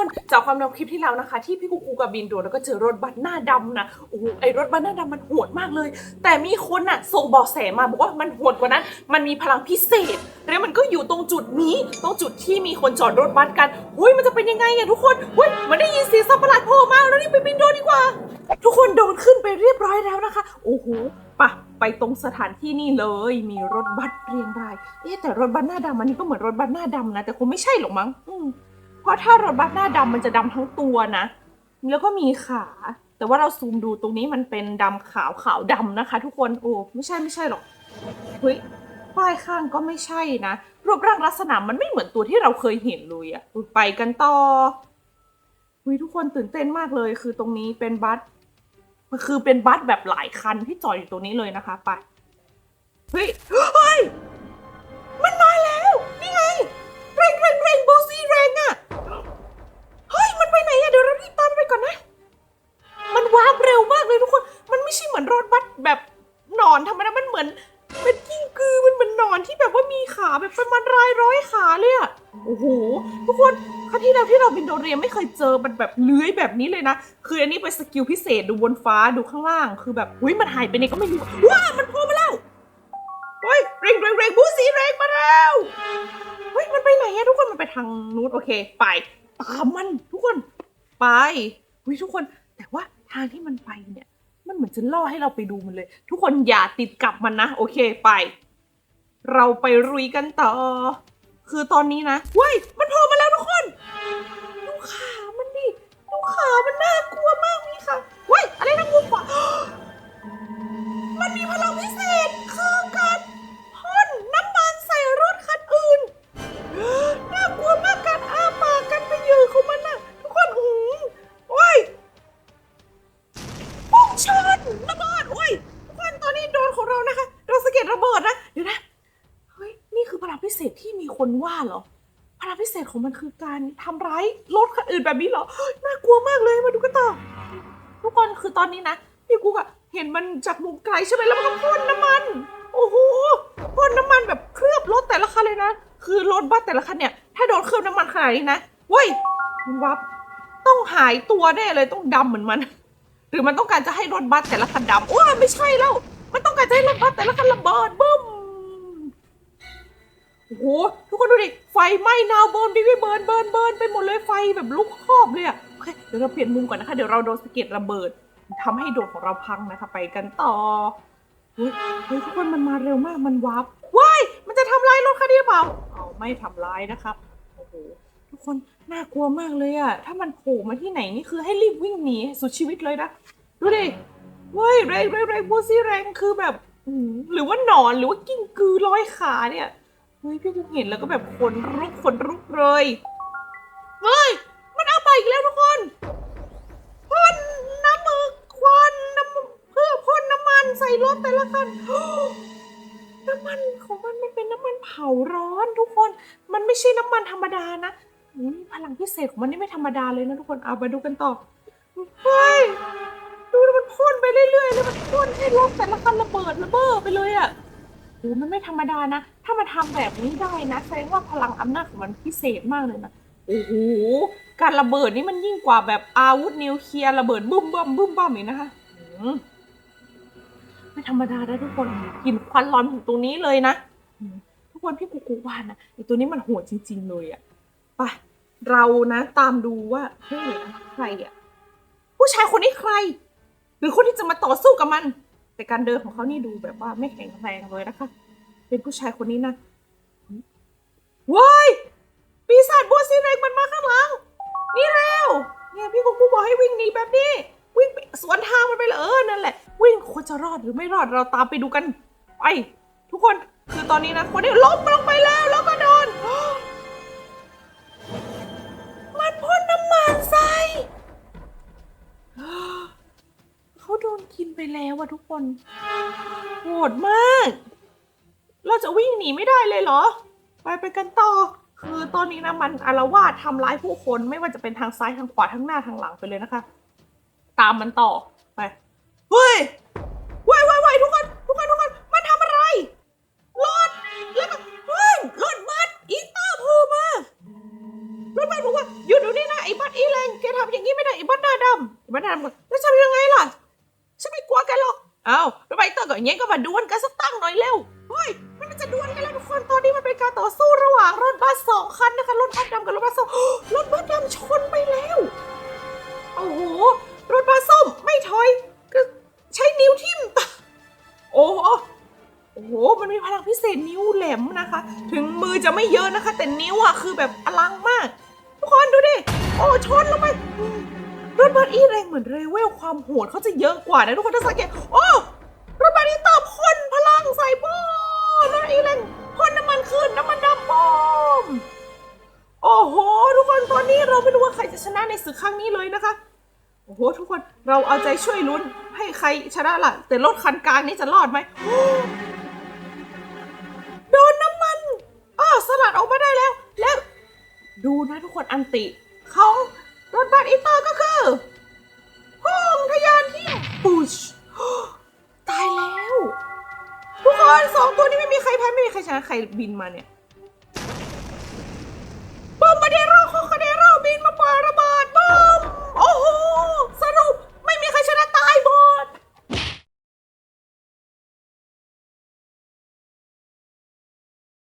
คนจากความในคลิปที่แล้วนะคะ ที่พี่กูกูกับบินโดนแล้วก็เจอรถบัสหน้าดำนะโอ้โหไอรถบัสหน้าดำมันโหดมากเลย แต่มีคนน่ะส่งเบอกแสมาบอกว่ามันโหดกว่านั้น มันมีพลังพิเศษ แล้วมันก็อยู่ตรงจุดนี้ ตรงจุดที่มีคนจอดรถบัสกันหุ้ยมันจะเป็นยังไงอะทุกคนหุ้ยมันได้ยินเสียงสัตว์ประหลาดโผล่มาแล้วนี่ไปบินโดนดีกว่า ทุกคนโดนขึ้นไปเรียบร้อยแล้วนะคะโอ้โหปะไปตรงสถานที่นี่เลย มีรถบัสเรียงรายเอ๊ะแต่รถบัสหน้าดำอันนี้ก็เหมือนรถบัสหน้าดำนะ แต่คงไม่ใช่หรอกมั้งอืม ราะถ้ารถบัสหน้าดำมันจะดำทั้งตัวนะ แล้วก็มีขา แต่ว่าเราซูมดูตรงนี้มันเป็นดำขาวขาวดำนะคะ ทุกคนโอ้ไม่ใช่ไม่ใช่หรอกเฮ้ยป้ายข้างก็ไม่ใช่นะรูปร่างลักษณะมันไม่เหมือนตัวที่เราเคยเห็นเลยอะไปกันต่อหุยทุกคนตื่นเต้นมากเลย คือตรงนี้เป็นบัสมันคือเป็นบัสแบบหลายคันที่จอดอยู่ตรงนี้เลยนะคะ ไป เฮ้ยเฮ้ย ขาเลยอะโอ้โหทุกคนครั้งที่เราที่เราบินโดเรียมไม่เคยเจอมันแบบเลื้อยแบบนี้เลยนะ คืออันนี้เป็นสกิลพิเศษดูบนฟ้าดูข้างล่าง คือแบบอุ้ยมันหายไปไหนก็ไม่รู้ว้ามันโผล่มาแล้วเฮ้ยเร่งเร่งเร่งบูสีเร่งมาแล้วเฮ้ยมันไปไหนอะทุกคนมันไปทางนู้นโอเคไปตามมันทุกคนไปเฮ้ยทุกคนแต่ว่าทางที่มันไปเนี่ย มันเหมือนจะล่อให้เราไปดูมันเลย ทุกคนอย่าติดกับมันนะ โอเคไป เราไปรุยกันต่อ คือตอนนี้นะเว้ยมันโผล่มาแล้วทุกคนดูขามันดิดูขามันน่า นว่าเหรอพลังพิเศษของมันคือการทำร้ายรถคันอื่นแบบนี้เหรอ น่ากลัวมากเลยมาดูกันต่อ ทุกคนคือตอนนี้นะพี่กุ๊กอะเห็นมันจากมุมไกลใช่ไหมแล้วมันก็พ่นน้ำมัน โอ้โหพ่นน้ำมันแบบเคลือบรถแต่ละคันเลยนะ คือรถบัสแต่ละคันเนี่ย ถ้าโดนเคลือบน้ำมันขนาดนี้นะเว้ยมันวับต้องหายตัวแน่เลยต้องดำเหมือนมัน หรือมันต้องการจะให้รถบัสแต่ละคันดำว้าไม่ใช่แล้ว มันต้องการจะให้รถบัสแต่ละคันระเบิดบึ้ม โอ้โหทุกคนดูดิ ไฟไหม้นาวเบิร์นไปเบิร์นเบิร์นเบิร์นไปหมดเลยไฟแบบลุกครอบเลยอะโอเคเดี๋ยวเราเปลี่ยนมุมก่อนนะคะ เดี๋ยวเราโดนสะเก็ดระเบิดทำให้โดรนของเราพังนะคะ ไปกันต่อเฮ้ยเฮ้ยทุกคนมันมาเร็วมากมันวาร์ปว้ายมันจะทำลายรถคันนี้หรือเปล่าเอาไม่ทำร้ายนะครับโอ้โหทุกคนน่ากลัวมากเลยอะถ้ามันโผล่มาที่ไหนนี่คือให้รีบวิ่งหนีสุดชีวิตเลยนะดูดิเว้ยแรงแรงแรงบูซี่แรงคือแบบอืมหรือว่าหนอนหรือว่ากิ้งกือร้อยขาเนี่ย เฮ้ยพี่กูเห็นแล้วก็แบบขนลุกขนลุกเลยเฮ้ยมันเอาไปอีกแล้วทุกคนพ่นน้ำมือควันน้ำเพื่อพ่นน้ำมันใส่รถแต่ละคันน้ำมันของมันมันเป็นน้ำมันเผาร้อนทุกคน มันไม่ใช่น้ำมันธรรมดานะอุ๊ยพลังพิเศษของมันนี่ไม่ธรรมดาเลยนะทุกคนเอามาดูกันต่อเฮ้ยดูมันพ่นไปเรื่อยๆเลยมันพ่นให้รถแต่ละคันระเบิดระเบ้อไปเลยอะ โอ้มันไม่ธรรมดานะ ถ้ามันทำแบบนี้ได้นะแสดงว่าพลังอำนาจของมันพิเศษมากเลยนะโอ้โหการระเบิดนี่มันยิ่งกว่าแบบอาวุธนิวเคลียร์ระเบิดบึ้มบ้มบึ้มบ้มอีกนะคะมไม่ธรรมดานะทุกคนกลิ่นควันร้อนถึงตรงนี้เลยนะทุกคนพี่กูกูว่านะไอตัวนี้มันโหดจริง ๆ เลยอะไปเรานะตามดูว่าเฮ้ยใครอะผู้ชายคนนี้ใคร หรือคนที่จะมาต่อสู้กับมัน แต่การเดินของเขานี่ดูแบบว่าไม่แข็งแรงเลยนะคะ เป็นผู้ชายคนนี้นะว้ายปีศาจบัวซีเรงมันมาข้างหลัง นี่เร็ว เนี่ยพี่กุ๊กบอกให้วิ่งหนีแบบนี้ วิ่งสวนทางมันไปเลยเออนั่นแหละ วิ่งควรจะรอดหรือไม่รอดเราตามไปดูกัน ไป ทุกคน คือตอนนี้นะคนนี้ล้มลงไปแล้วแล้วก็ ไปแล้วอะทุกคนโหดมาก เราจะวิ่งหนีไม่ได้เลยเหรอ ไปไปกันต่อ คือตอนนี้นะมันอารวาสทำร้ายผู้คนไม่ว่าจะเป็นทางซ้ายทางขวาทางหน้าทางหลังไปเลยนะคะ ตามมันต่อไปเฮ้ยว้ายว้ายว้ายทุกคนทุกคนทุกคนมันทำอะไรรถแล้วก็เฮ้ยรถบัสอีเตอร์โผล่มารถบัสบอกว่าหยุดเดี๋ยวนี้นะไอ้บัสอีแรงแกทำอย่างนี้ไม่ได้ไอ้บัสหน้าดำไอ้บัสหน้าดำแล้วทำยังไงล่ะ ฉันไม่กลัวแกหรอก เอ้าวรถบัสอีเตอร์ก็อย่างงี้ก็มาดวลกันสักตั้งหน่อยเร็ว เฮ้ย มันจะดวลกันแล้วทุกคน ตอนนี้มันเป็นการต่อสู้ระหว่างรถบัสสองคันนะคะ รถบัสดำกับรถบัสส้มรถบัสดำชนไปแล้ว โอ้โห รถบัสส้มไม่ถอย ก็ใช้นิ้วทิ่มโอ้โหโอ้โห มันมีพลังพิเศษนิ้วแหลมนะคะ ถึงมือจะไม่เยอะนะคะ แต่นิ้วอะคือแบบอลังมาก ทุกคนดูดิ โอ้ชนลงไป รถบัสอีแรงเหมือนเรเวลความโหดเขาจะเยอะกว่านะทุกคนถ้าสังเกตโอ้รถบัสอีเตอร์พ่นพลังใส่บอมรถอีแรงพ่นน้ำมันคืนน้ำมันดำบอมโอ้โห ทุกคนตอนนี้เราไม่รู้ว่าใครจะชนะในศึกครั้งนี้เลยนะคะโอ้โหทุกคนเราเอาใจช่วยลุ้นให้ใครชนะล่ะ แต่รถคันกลางนี้จะรอดไหมโดนน้ำมันอ้าสลัดออกมาได้แล้ว แล้ว ดูนะทุกคนอันติ เของรถบัสอีเตอร์ก็ ตายแล้วทุกคนสองตัวนี้ไม่มีใครแพ้ไม่มีใครชนใครบินมาเนี่ย